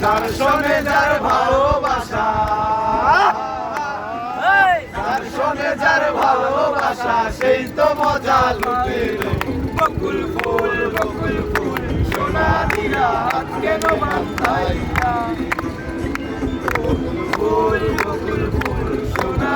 যার শোনে যার ভালোবাসা যার শোনে যার ভালোবাসা সেই তো মজা লুটে। বকুল ফুল বকুল ফুল সোনা দিয়া কেন বান্ধাইয়া